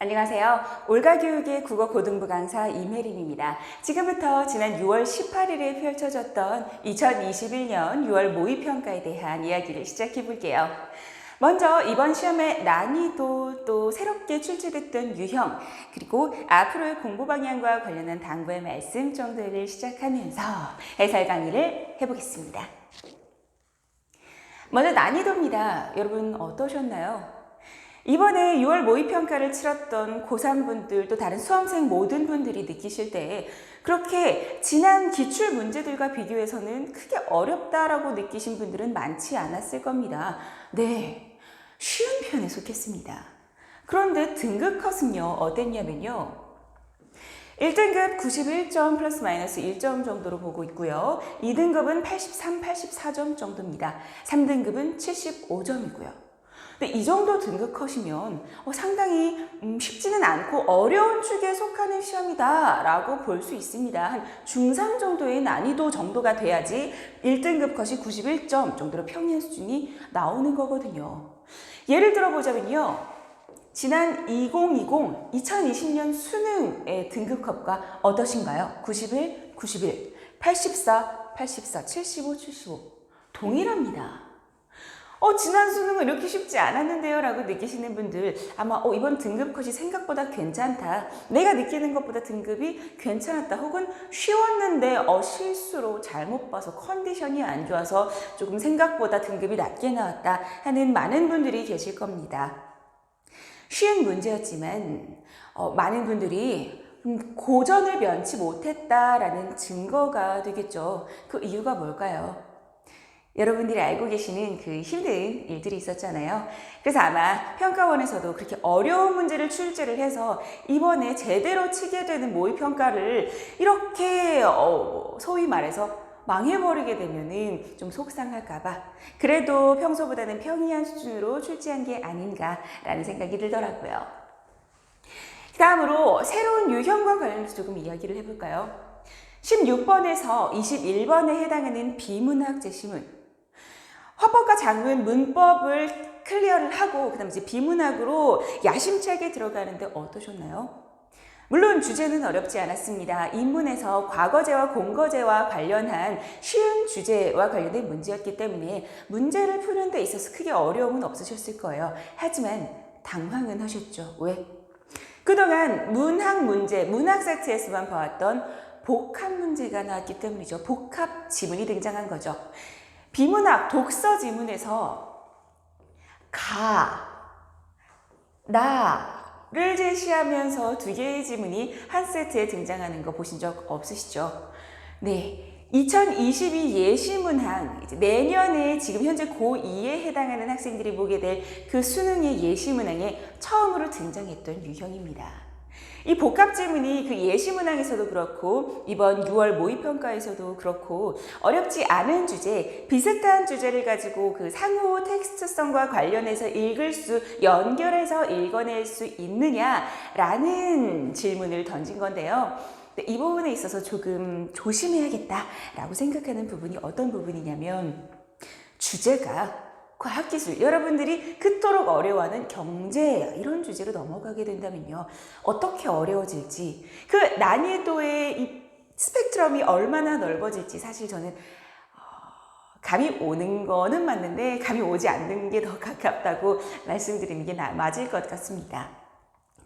안녕하세요. 올가교육의 국어 고등부 강사 임혜림입니다. 지금부터 지난 6월 18일에 펼쳐졌던 2021년 6월 모의평가에 대한 이야기를 시작해 볼게요. 먼저 이번 시험의 난이도 또 새롭게 출제됐던 유형 그리고 앞으로의 공부 방향과 관련한 당부의 말씀 정도를 시작하면서 해설 강의를 해보겠습니다. 먼저 난이도입니다. 여러분 어떠셨나요? 이번에 6월 모의평가를 치렀던 고3분들 또 다른 수험생 모든 분들이 느끼실 때 그렇게 지난 기출 문제들과 비교해서는 크게 어렵다라고 느끼신 분들은 많지 않았을 겁니다. 네, 쉬운 편에 속했습니다. 그런데 등급 컷은요, 어땠냐면요. 1등급 91점 플러스 마이너스 1점 정도로 보고 있고요. 2등급은 83, 84점 정도입니다. 3등급은 75점이고요. 근데 이 정도 등급 컷이면 어, 상당히 음, 쉽지는 않고 어려운 축에 속하는 시험이다 라고 볼 수 있습니다. 한 중상 정도의 난이도 정도가 돼야지 1등급 컷이 91점 정도로 평균 수준이 나오는 거거든요. 예를 들어 보자면요. 지난 2020, 2020년 수능의 등급컷과 어떠신가요? 91, 91, 84, 84, 75, 75. 동일합니다. 어, 지난 수능은 이렇게 쉽지 않았는데요. 라고 느끼시는 분들, 아마, 어, 이번 등급 컷이 생각보다 괜찮다. 내가 느끼는 것보다 등급이 괜찮았다. 혹은 쉬웠는데, 어, 실수로 잘못 봐서 컨디션이 안 좋아서 조금 생각보다 등급이 낮게 나왔다. 하는 많은 분들이 계실 겁니다. 쉬운 문제였지만, 어, 많은 분들이 음, 고전을 면치 못했다라는 증거가 되겠죠. 그 이유가 뭘까요? 여러분들이 알고 계시는 그 힘든 일들이 있었잖아요. 그래서 아마 평가원에서도 그렇게 어려운 문제를 출제를 해서 이번에 제대로 치게 되는 모의 평가를 이렇게 어, 소위 말해서 망해버리게 되면은 좀 속상할까봐 그래도 평소보다는 평이한 수준으로 출제한 게 아닌가라는 생각이 들더라고요. 다음으로 새로운 유형과 관련해서 조금 이야기를 해볼까요? 16번에서 21번에 해당하는 비문학 제시문 화법과 장문 문법을 클리어를 하고 그다음 이제 비문학으로 야심차게 들어가는데 어떠셨나요? 물론 주제는 어렵지 않았습니다. 인문에서 과거제와 공거제와 관련한 쉬운 주제와 관련된 문제였기 때문에 문제를 푸는 데 있어서 크게 어려움은 없으셨을 거예요. 하지만 당황은 하셨죠. 왜? 그동안 문학 문제, 문학 세트에서만 봐왔던 복합 문제가 나왔기 때문이죠. 복합 지문이 등장한 거죠. 비문학 독서 지문에서 가, 나를 제시하면서 두 개의 지문이 한 세트에 등장하는 거 보신 적 없으시죠? 네. 2022 예시문항, 내년에 지금 현재 고2에 해당하는 학생들이 보게 될 그 수능의 예시문항에 처음으로 등장했던 유형입니다. 이 복합 지문이 그 예시 문항에서도 그렇고 이번 6월 모의 평가에서도 그렇고 어렵지 않은 주제, 비슷한 주제를 가지고 그 상호 텍스트성과 관련해서 읽을 수 연결해서 읽어낼 수 있느냐라는 질문을 던진 건데요. 이 부분에 있어서 조금 조심해야겠다라고 생각하는 부분이 어떤 부분이냐면 주제가 과학기술, 여러분들이 그토록 어려워하는 경제 이런 주제로 넘어가게 된다면요. 어떻게 어려워질지, 그 난이도의 이 스펙트럼이 얼마나 넓어질지 사실 저는 어, 감이 오는 거는 맞는데 감이 오지 않는 게 더 가깝다고 말씀드리는 게 맞을 것 같습니다.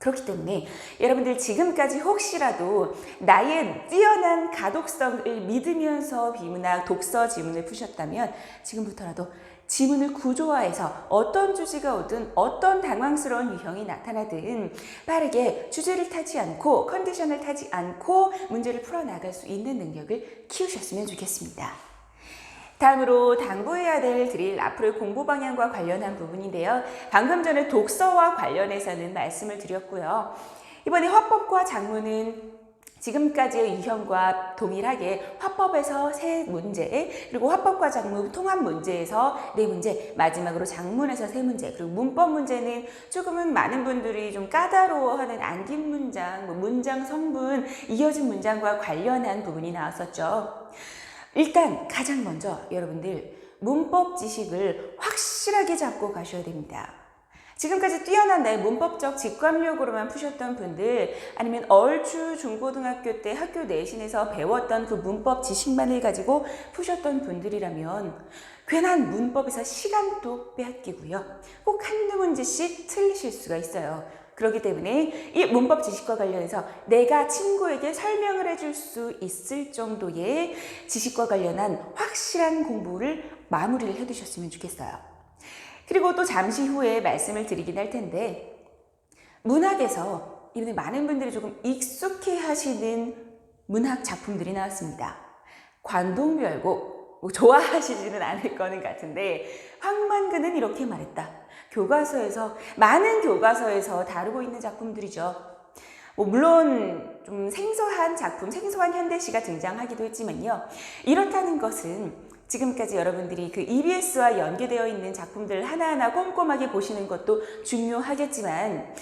그렇기 때문에 여러분들 지금까지 혹시라도 나의 뛰어난 가독성을 믿으면서 비문학 독서 지문을 푸셨다면 지금부터라도 지문을 구조화해서 어떤 주제가 오든 어떤 당황스러운 유형이 나타나든 빠르게 주제를 타지 않고 컨디션을 타지 않고 문제를 풀어나갈 수 있는 능력을 키우셨으면 좋겠습니다. 다음으로 당부해야 될 드릴 앞으로의 공부 방향과 관련한 부분인데요. 방금 전에 독서와 관련해서는 말씀을 드렸고요. 이번에 화법과 장문은 지금까지의 유형과 동일하게 화법에서 세 문제, 그리고 화법과 장문 통합 문제에서 네 문제, 마지막으로 장문에서 세 문제, 그리고 문법 문제는 조금은 많은 분들이 좀 까다로워하는 안긴 문장, 뭐 문장 성분, 이어진 문장과 관련한 부분이 나왔었죠. 일단 가장 먼저 여러분들 문법 지식을 확실하게 잡고 가셔야 됩니다. 지금까지 뛰어난 나의 문법적 직관력으로만 푸셨던 분들 아니면 얼추 중고등학교 때 학교 내신에서 배웠던 그 문법 지식만을 가지고 푸셨던 분들이라면 괜한 문법에서 시간도 빼앗기고요. 꼭 한두 문제씩 틀리실 수가 있어요. 그렇기 때문에 이 문법 지식과 관련해서 내가 친구에게 설명을 해줄 수 있을 정도의 지식과 관련한 확실한 공부를 마무리를 해두셨으면 좋겠어요. 그리고 또 잠시 후에 말씀을 드리긴 할 텐데 문학에서 이번에 많은 분들이 조금 익숙해 하시는 문학 작품들이 나왔습니다. 관동별곡 뭐 좋아하시지는 않을 거는 같은데 황만근은 이렇게 말했다. 교과서에서 많은 교과서에서 다루고 있는 작품들이죠. 뭐 물론 좀 생소한 작품, 생소한 현대시가 등장하기도 했지만요. 이렇다는 것은 지금까지 여러분들이 그 EBS와 연계되어 있는 작품들 하나하나 꼼꼼하게 보시는 것도 중요하겠지만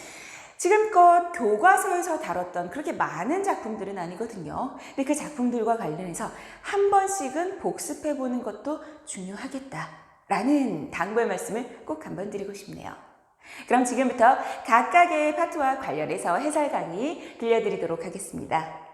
지금껏 교과서에서 다뤘던 그렇게 많은 작품들은 아니거든요. 근데 그 작품들과 관련해서 한 번씩은 복습해 보는 것도 중요하겠다 라는 당부의 말씀을 꼭 한번 드리고 싶네요. 그럼 지금부터 각각의 파트와 관련해서 해설 강의 들려드리도록 하겠습니다.